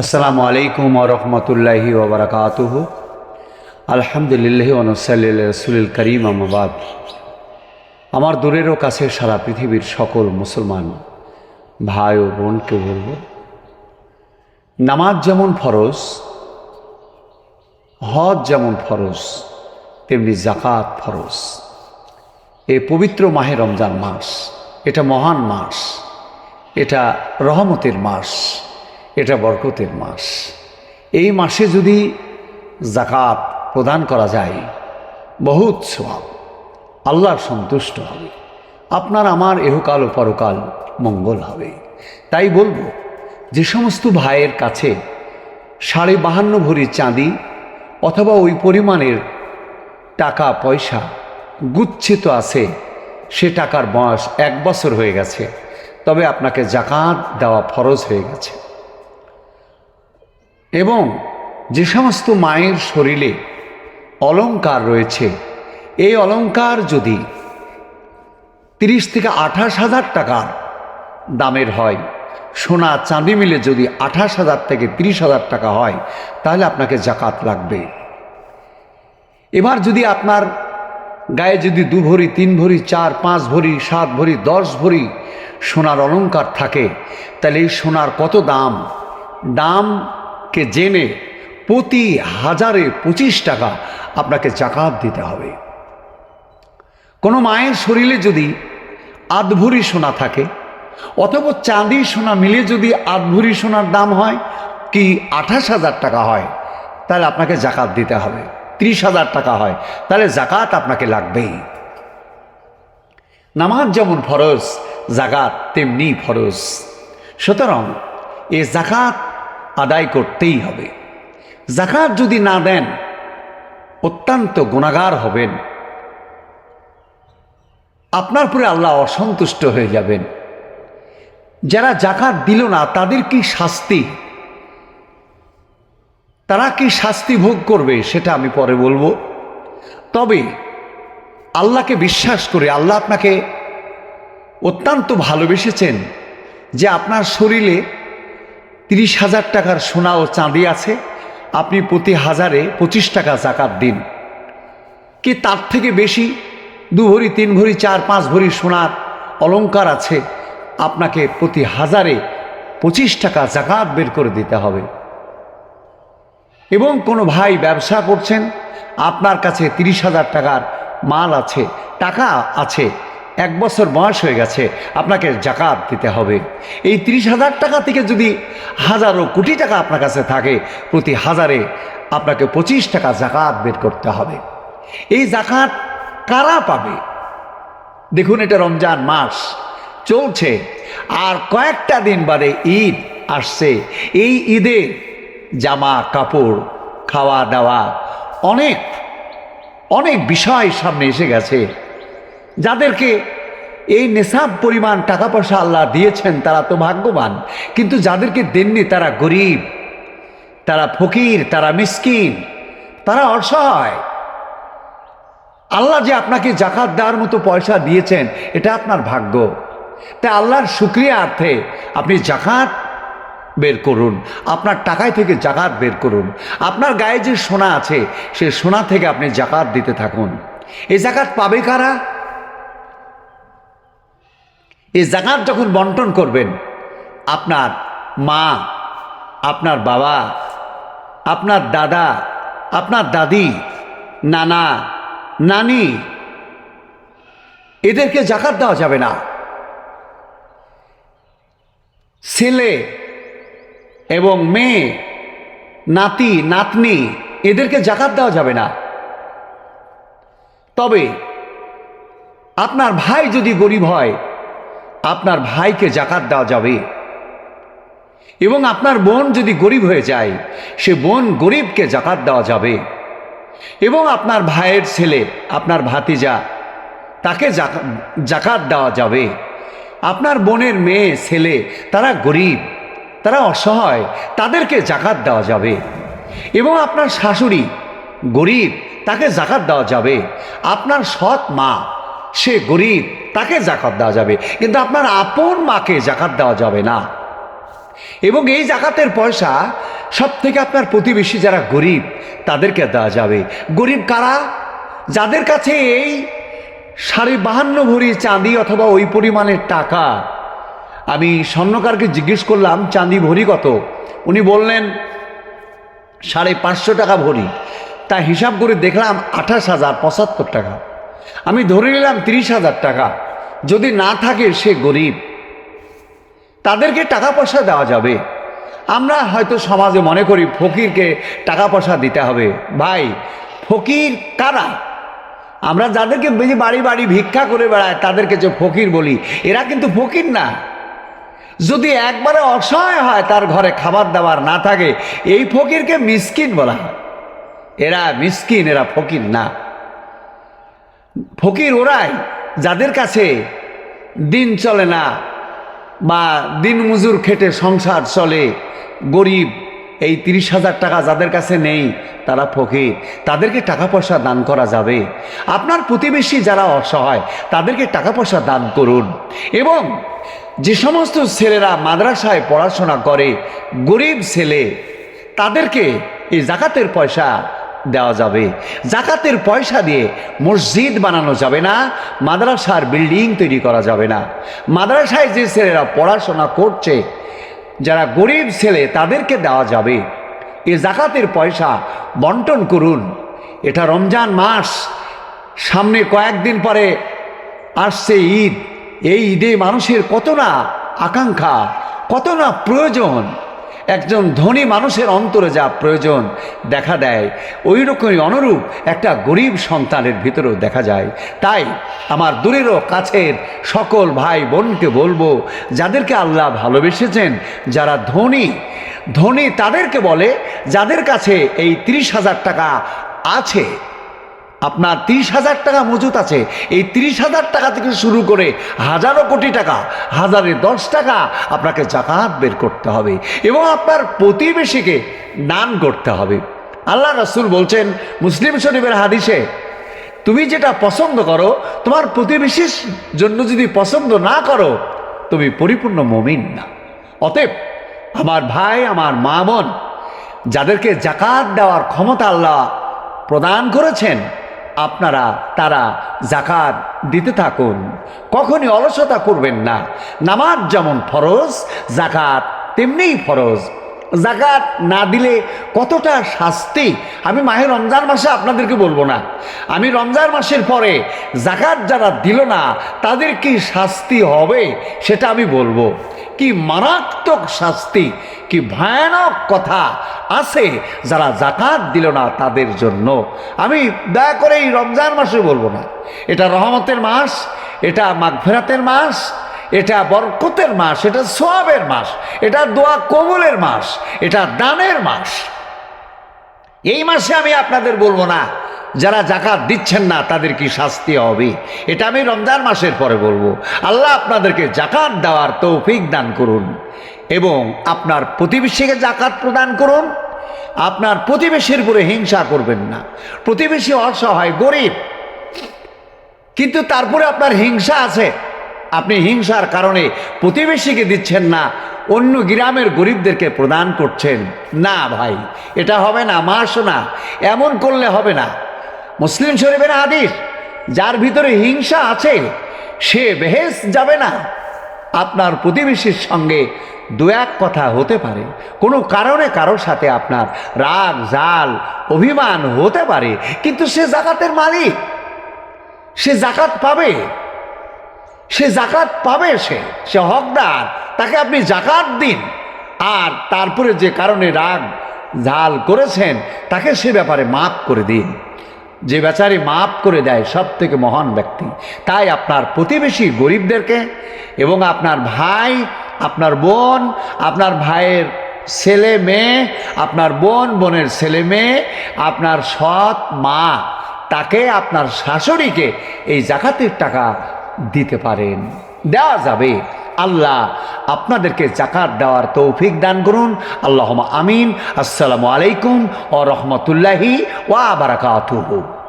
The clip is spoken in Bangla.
আসসালামু আলাইকুম রহমতুল্লাহি ওবরাকাতুহ আলহামদুলিল্লাহ ওনসাল্লি রসুল করিম আমাবাদ আমার দূরেরও কাছে সারা পৃথিবীর সকল মুসলমান ভাই ও বোনকে বলব, নামাজ যেমন ফরজ, হজ যেমন ফরজ, তেমনি জাকাত ফরজ। এই পবিত্র মাহে রমজান মাস, এটা মহান মাস, এটা রহমতের মাস। এটা বরকতের মাস। এই মাসে যদি জাকাত প্রদান করা যায়, বহুত সওয়াব। আল্লাহর সন্তুষ্ট হবে। আপনার আমার এহকাল ও পরকাল মঙ্গল হবে। তাই বলব, যে সমস্ত ভাইয়ের কাছে সাড়ে বাহান্ন ভরি চাঁদি অথবা ওই পরিমাণের টাকা পয়সা গুচ্ছিত আছে, সে টাকার বয়স এক বছর হয়ে গেছে, তবে আপনাকে জাকাত দেওয়া ফরজ হয়ে গেছে। এবং যে সমস্ত মায়ের শরীরে অলঙ্কার রয়েছে, এই অলংকার যদি তিরিশ থেকে আঠাশ হাজার টাকার দামের হয়, সোনা চাঁদি মিলে যদি আঠাশ হাজার থেকে তিরিশ হাজার টাকা হয়, তাহলে আপনাকে জাকাত লাগবে। এবার যদি আপনার গায়ে যদি দু ভরি, তিন ভরি, চার, পাঁচ ভরি, সাত ভরি, দশ ভরি সোনার অলঙ্কার থাকে, তাহলে এই সোনার কত দাম? দাম দামকে জেনে প্রতি হাজারে পঁচিশ টাকা আপনাকে জাকাত দিতে হবে। কোনো মায়ের শরীরে যদি আধভরি সোনা থাকে, অথবা চাঁদি সোনা মিলে যদি আধভরি সোনার দাম হয়, কি আঠাশ হাজার টাকা হয়, তাহলে আপনাকে জাকাত দিতে হবে। ত্রিশ হাজার টাকা হয়, তাহলে জাকাত আপনাকে লাগবেই। নামাজ যেমন ফরজ, জাকাত তেমনি ফরজ। সুতরাং এ জাকাত আদায় করতেই হবে। জাকাত যদি না দেন, অত্যন্ত গুণাগার হবেন। আপনার পরে আল্লাহ অসন্তুষ্ট হয়ে যাবেন। যারা জাকাত দিল না, তাদের কি শাস্তি? তারা কি শাস্তি ভোগ করবে, সেটা আমি পরে বলব। তবে আল্লাহকে বিশ্বাস করে আল্লাহ আপনাকে অত্যন্ত ভালোবেসেছেন যে আপনার শরীরে তিরিশ হাজার টাকার সোনা ও চাঁদি আছে। আপনি প্রতি হাজারে পঁচিশ টাকা জাকাত দিন। কি তার থেকে বেশি? দু ভরি, তিন ভরি, চার, পাঁচ ভরি সোনার অলংকার আছে। আপনাকে প্রতি হাজারে পঁচিশ টাকা জাকাত বের করে দিতে হবে। এবং কোনো ভাই ব্যবসা করছেন, আপনার কাছে তিরিশ হাজার টাকার মাল আছে, টাকা আছে এক বছর বয়স হয়ে গেছে, আপনাকে জাকাত দিতে হবে। এই তিরিশ হাজার টাকা থেকে যদি হাজারো কোটি টাকা আপনার কাছে থাকে, প্রতি হাজারে আপনাকে পঁচিশ টাকা জাকাত বের করতে হবে। এই জাকাত কারা পাবে? দেখুন, এটা রমজান মাস, চলছে। আর কয়েকটা দিন বাদে ঈদ আসছে। এই ঈদে জামা কাপড়, খাওয়া দাওয়া অনেক অনেক বিষয় সামনে এসে গেছে। যাদেরকে এই নেশাব পরিমাণ টাকা পয়সা আল্লাহ দিয়েছেন, তারা তো ভাগ্যবান। কিন্তু যাদেরকে দেননি, তারা গরিব, তারা ফকির, তারা মিসকিন, তারা অসহায়। আল্লাহ যে আপনাকে জাকাত দেওয়ার মতো পয়সা দিয়েছেন, এটা আপনার ভাগ্য। তাই আল্লাহর শুক্রিয়া অর্থে আপনি জাকাত বের করুন, আপনার টাকায় থেকে জাকাত বের করুন। আপনার গায়ে যে সোনা আছে, সে সোনা থেকে আপনি জাকাত দিতে থাকুন। এই জাকাত পাবে কারা? এই জাকাত যখন বন্টন করবেন, আপনার মা, আপনার বাবা, আপনার দাদা, আপনার দাদি, নানা, নানি, এদেরকে জাকাত দেওয়া যাবে না। ছেলে এবং মেয়ে, নাতি, নাতনি, এদেরকে জাকাত দেওয়া যাবে না। তবে আপনার ভাই যদি গরিব হয় আপনার ভাইকে জাকাত দেওয়া যাবে। এবং আপনার বোন যদি গরিব হয়ে যায়, সে বোন গরিবকে জাকাত দেওয়া যাবে। এবং আপনার ভাইয়ের ছেলে, আপনার ভাতিজা, তাকে জাকাত দেওয়া যাবে। আপনার বোনের মেয়ে, ছেলে, তারা গরিব, তারা অসহায়, তাদেরকে জাকাত দেওয়া যাবে। এবং আপনার শাশুড়ি গরিব, তাকে জাকাত দেওয়া যাবে। আপনার সৎ মা, সে গরিব তাকে জাকাত দেওয়া যাবে। কিন্তু আপনার আপন মাকে জাকাত দেওয়া যাবে না। এবং এই জাকাতের পয়সা সব থেকে আপনার প্রতিবেশী যারা গরিব, তাদেরকে দেওয়া যাবে। গরিব কারা? যাদের কাছে এই সাড়ে বাহান্ন ভরি চাঁদি অথবা ওই পরিমাণের টাকা, আমি স্বর্ণকারকে জিজ্ঞেস করলাম, চাঁদি ভরি কত? উনি বললেন, সাড়ে পাঁচশো টাকা ভরি। তা হিসাব করে দেখলাম আঠাশ হাজার পঁচাত্তর টাকা। আমি ধরে নিলাম তিরিশ হাজার টাকা। যদি না থাকে সে গরিব। তাদেরকে টাকা পয়সা দেওয়া যাবে। আমরা হয়তো সমাজে মনে করি ফকিরকে টাকা পয়সা দিতে হবে। ভাই, ফকির কারা? আমরা যাদেরকে বেশি বাড়ি বাড়ি ভিক্ষা করে বেড়ায়, তাদেরকে যে ফকির বলি, এরা কিন্তু ফকির না। যদি একবারে অসহায় হয়, তার ঘরে খাবার দাবার না থাকে, এই ফকিরকে মিসকিন বলা হয়। এরা মিসকিন, এরা ফকির না। ফকির ওরাই যাদের কাছে দিন চলে না বা দিন মজুর খেটে সংসার চলে, গরিব, এই তিরিশ হাজার টাকা যাদের কাছে নেই, তারা ফকির। তাদেরকে টাকা পয়সা দান করা যাবে। আপনার প্রতিবেশী যারা অসহায়, তাদেরকে টাকা পয়সা দান করুন। এবং যে সমস্ত ছেলেরা মাদ্রাসায় পড়াশোনা করে, গরিব ছেলে, তাদেরকে এই জাকাতের পয়সা দেওয়া যাবে। জাকাতের পয়সা দিয়ে মসজিদ বানানো যাবে না, মাদ্রাসার বিল্ডিং তৈরি করা যাবে না। মাদ্রাসায় যে ছেলেরা পড়াশোনা করছে, যারা গরিব ছেলে, তাদেরকে দেওয়া যাবে। এ জাকাতের পয়সা বন্টন করুন। এটা রমজান মাস। সামনে কয়েকদিন পরে আসছে ঈদ। এই ঈদে মানুষের কত না আকাঙ্ক্ষা, কত না প্রয়োজন। একজন ধনী মানুষের অন্তরে যা প্রয়োজন দেখা দেয় ওই রকমই অনুরূপ একটা গরিব সন্তানের ভিতরেও দেখা যায়। তাই আমার দূরেরও কাছের সকল ভাই বোনকে বলব, যাদেরকে আল্লাহ ভালোবেসেছেন, যারা ধনী ধনী তাদেরকে বলে, যাদের কাছে এই তিরিশ হাজার টাকা আছে আপনার তিরিশ হাজার টাকা মজুত আছে। এই তিরিশ হাজার টাকা থেকে শুরু করে হাজারো কোটি টাকা, হাজারে দশ টাকা আপনাকে জাকাত বের করতে হবে এবং আপনার প্রতিবেশীকে দান করতে হবে। আল্লাহ রসুল বলছেন, মুসলিম শরীফের হাদিসে, তুমি যেটা পছন্দ করো, তোমার প্রতিবেশীর জন্য যদি পছন্দ না করো, তুমি পরিপূর্ণ মমিন না। অতএব আমার ভাই, আমার মা বোন, যাদেরকে জাকাত দেওয়ার ক্ষমতা আল্লাহ প্রদান করেছেন আপনারা, তারা জাকাত দিতে থাকুন। কখনই অলসতা করবেন না। নামাজ যেমন ফরজ, জাকাত তেমনিই ফরজ। জাকাত না দিলে কতটা শাস্তি? আমি মাহে রমজান মাসে আপনাদেরকে বলব না। আমি রমজান মাসের পরে জাকাত যারা দিল না, তাদের কি শাস্তি হবে সেটা আমি বলব। কি মারাত্মক শাস্তি, কি ভয়ানক কথা আছে যারা জাকাত দিল না তাদের জন্য। আমি দয়া করে এই রমজান মাসে বলব না। এটা রহমতের মাস, এটা মাগফেরাতের মাস, এটা বরকতের মাস, এটা সোয়াবের মাস, এটা দোয়া কবুলের মাস, এটা দানের মাস। এই মাসে আমি আপনাদের বলব না যারা জাকাত দিচ্ছেন না, তাদের কি শাস্তি হবে? এটা আমি রমজান মাসের পরে বলব। আল্লাহ আপনাদেরকে জাকাত দেওয়ার তৌফিক দান করুন এবং আপনার প্রতিবেশীকে জাকাত প্রদান করুন। আপনার প্রতিবেশীর উপরে হিংসা করবেন না। প্রতিবেশী অসহায়, গরিব, কিন্তু তারপরে আপনার হিংসা আছে। আপনি হিংসার কারণে প্রতিবেশীকে দিচ্ছেন না, অন্য গ্রামের গরিবদেরকে প্রদান করছেন। না ভাই, এটা হবে না মাস না। এমন করলে হবে না। মুসলিম শরীফের হাদিস, যার ভিতরে হিংসা আছে, সে বেহেস যাবে না। আপনার প্রতিবেশীর সঙ্গে দু এক কথা হতে পারে। কোনো কারণে কারোর সাথে আপনার রাগ, জাল, অভিমান হতে পারে, কিন্তু সে জাকাতের মালিক। সে জাকাত পাবে। সে জাকাত পাবে সে। সে হকদার, তাকে আপনি জাকাত দিন। আর তারপরে যে কারণে রাগ ঝাল করেছেন, তাকে সে ব্যাপারে মাফ করে দিন। যে বেচারি মাফ করে দেয় সব থেকে মহান ব্যক্তি। তাই আপনার প্রতিবেশী গরিবদেরকে এবং আপনার ভাই, আপনার বোন, আপনার ভাইয়ের ছেলে মেয়ে, আপনার বোন, বোনের ছেলে মেয়ে, আপনার সৎ মা, তাকে আপনার শাশুড়িকে এই জাকাতের টাকা দিতে পারেন। দেওয়া যাবে। আল্লাহ আপনাদেরকে জাকাত দেওয়ার তৌফিক দান করুন। আল্লাহ আমিন। আসসালামু আলাইকুম ও রহমতুল্লাহি ওয়া বারাকাতুহু।